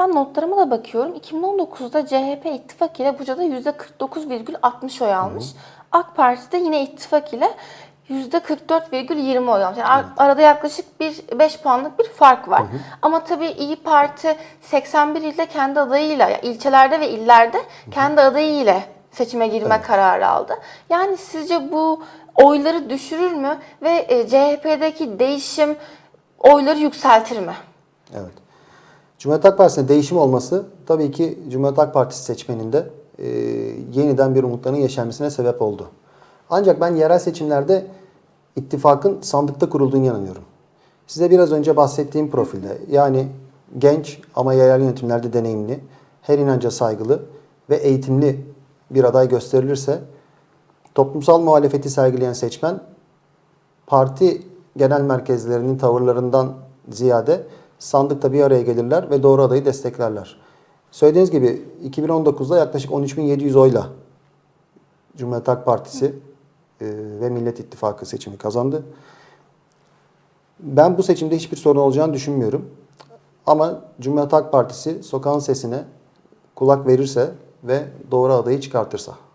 Ben notlarıma da bakıyorum. 2019'da CHP ittifak ile Buca'da %49,60 oy almış. AK Parti de yine ittifak ile %44,20 oy almış. Yani ar- arada yaklaşık bir 5 puanlık bir fark var. Ama tabii İyi Parti 81 ilde kendi adayıyla, yani ilçelerde ve illerde kendi adayıyla seçime girme kararı aldı. Yani sizce bu oyları düşürür mü ve e, CHP'deki değişim oyları yükseltir mi? Evet. Cumhuriyet Halk Partisi'ne değişim olması tabii ki Cumhuriyet Halk Partisi seçmeninde e, yeniden bir umutların yeşermesine sebep oldu. Ancak ben yerel seçimlerde ittifakın sandıkta kurulduğunu inanıyorum. Size biraz önce bahsettiğim profilde yani genç ama yerel yönetimlerde deneyimli, her inanca saygılı ve eğitimli bir aday gösterilirse toplumsal muhalefeti sergileyen seçmen parti genel merkezlerinin tavırlarından ziyade sandıkta bir araya gelirler ve doğru adayı desteklerler. Söylediğiniz gibi 2019'da yaklaşık 13.700 oyla Cumhuriyet Halk Partisi e, ve Millet İttifakı seçimi kazandı. Ben bu seçimde hiçbir sorun olacağını düşünmüyorum. Ama Cumhuriyet Halk Partisi sokağın sesine kulak verirse ve doğru adayı çıkartırsa.